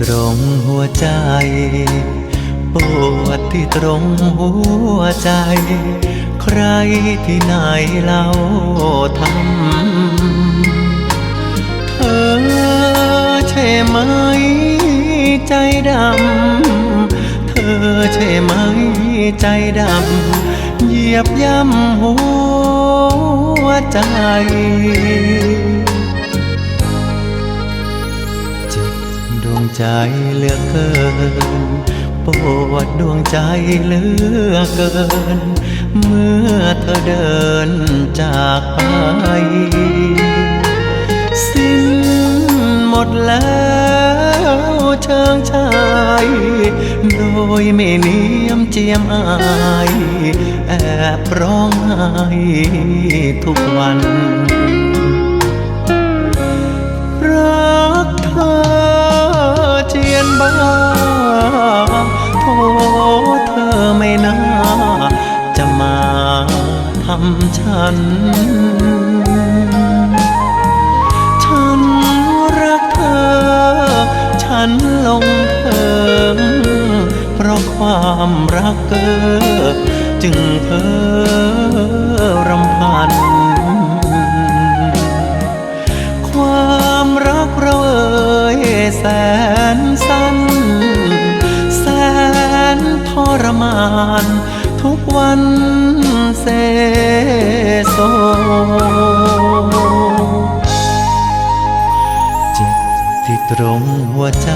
ตรงหัวใจ ปวดที่ตรงหัวใจ ใครที่ไหนเล่าทำ เธอใช่ไหมใจดำ เธอใช่ไหมใจดำ เหยียบย่ำหัวใจ ใจเหลือเกิน ปวดดวงใจเหลือเกิน เมื่อเธอเดินจากไป สิ้นหมดแล้วเชิงชายโดยไม่เนียมเจียมอายแอบร้องไห้ทุกวัน ฉัน ฉันรักเธอ ฉันลงเธอเพราะความรักเกอจึงเพ้อรำพัน ความรักเราเอ่ยแสนสั้น แสนทรมาน ทุกวันเสโซเจ็บที่ตรงหัวใจ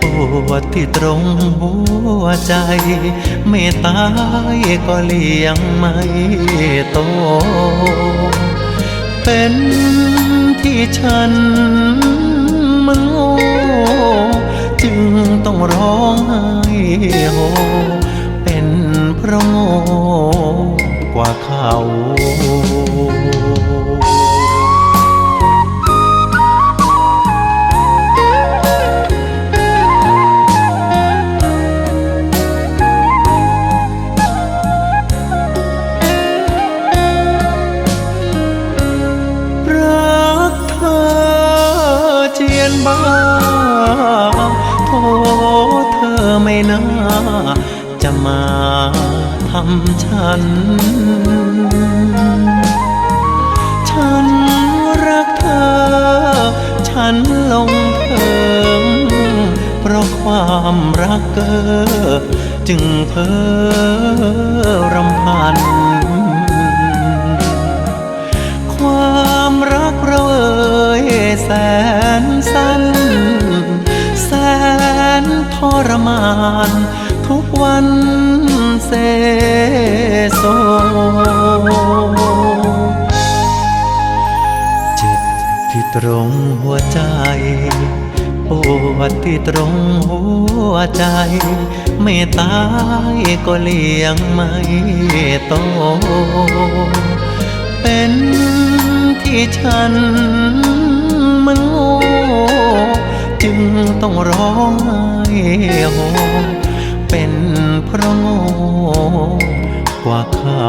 ปวดที่ตรงหัวใจ ไม่ตายก็เลี้ยงไม่โต เป็นที่ฉันมันโง่จึงต้องร้องไห้โฮ มาทำฉัน ฉันรักเธอ ฉันลงเพิงเพราะความรักเกอจึงเพ้อรำพัน นเสโซเจ็บที่ตรงหัวใจปวดที่ตรงหัวใจ ไม่ตายก็เลี้ยงไม่โต เป็นที่ฉันมันโง่จึงต้องร้องไห้โฮ เพราะโง่กว่าเขา